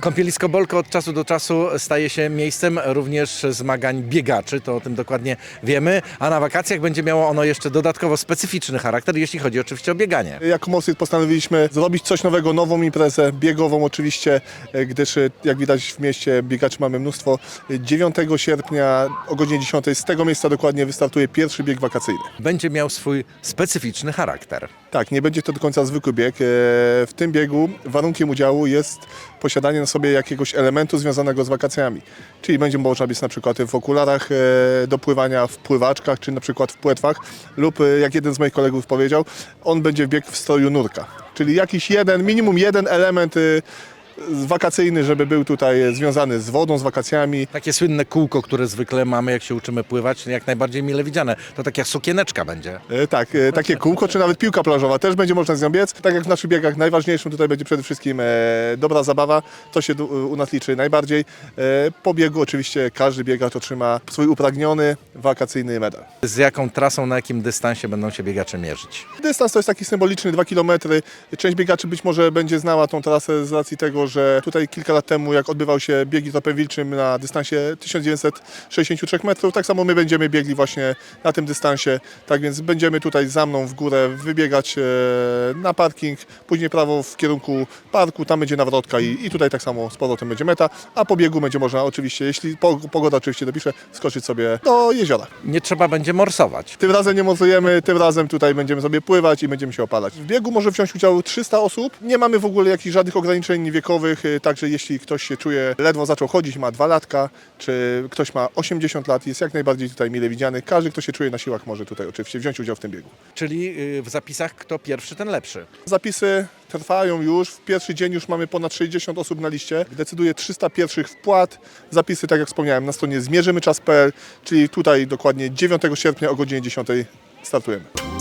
Kąpielisko Bolko od czasu do czasu staje się miejscem również zmagań biegaczy, to o tym dokładnie wiemy, a na wakacjach będzie miało ono jeszcze dodatkowo specyficzny charakter, jeśli chodzi oczywiście o bieganie. Jako Mosyt postanowiliśmy zrobić coś nowego, nową imprezę, biegową oczywiście, e, gdyż e, jak widać w mieście biegaczy mamy mnóstwo. E, 9 sierpnia o godzinie 10 z tego miejsca dokładnie wystartuje pierwszy bieg wakacyjny. Będzie miał swój specyficzny charakter. Tak, nie będzie to do końca zwykły bieg. E, W tym biegu warunkiem udziału jest posiadanie na sobie jakiegoś elementu związanego z wakacjami. Czyli będzie można być na przykład w okularach e, do pływania, w pływaczkach, czy na przykład w płetwach, lub e, jak jeden z moich kolegów powiedział, on będzie biegł w stroju nurka. Czyli jakiś jeden, minimum jeden element e, wakacyjny, żeby był tutaj związany z wodą, z wakacjami. Takie słynne kółko, które zwykle mamy, jak się uczymy pływać, jak najbardziej mile widziane. To tak jak sukieneczka będzie. E, Tak, e, takie kółko, czy nawet piłka plażowa też będzie można z nią biec. Tak jak w naszych biegach najważniejszym tutaj będzie przede wszystkim e, dobra zabawa, to się tu- u nas liczy najbardziej. E, Po biegu oczywiście każdy biegacz otrzyma swój upragniony wakacyjny medal. Z jaką trasą, na jakim dystansie będą się biegacze mierzyć? Dystans to jest taki symboliczny 2 km. Część biegaczy być może będzie znała tą trasę z racji tego, że tutaj kilka lat temu jak odbywał się biegi topem wilczym na dystansie 1963 metrów, tak samo my będziemy biegli właśnie na tym dystansie. Tak więc będziemy tutaj za mną w górę wybiegać e, na parking, później prawo w kierunku parku, tam będzie nawrotka i, i tutaj tak samo z powrotem będzie meta, a po biegu będzie można oczywiście, jeśli po- pogoda oczywiście dopisze, skoczyć sobie do jeziora. Nie trzeba będzie morsować. Tym razem nie mocujemy, tym razem tutaj będziemy sobie pływać i będziemy się opalać. W biegu może wziąć udział 300 osób. Nie mamy w ogóle jakichś żadnych ograniczeń wiekowych, y, także jeśli ktoś się czuje, ledwo zaczął chodzić, ma 2 latka, czy ktoś ma 80 lat, jest jak najbardziej tutaj mile widziany. Każdy, kto się czuje na siłach, może tutaj oczywiście wziąć udział w tym biegu. Czyli y, w zapisach kto pierwszy, ten lepszy. Zapisy trwają już. W pierwszy dzień już mamy ponad 60 osób na liście. Decyduje 300 pierwszych wpłat. Zapisy, tak jak wspomniałem, na stronie zmierzymy czas.pl, czyli tutaj dokładnie 9 sierpnia o godzinie 10 startujemy.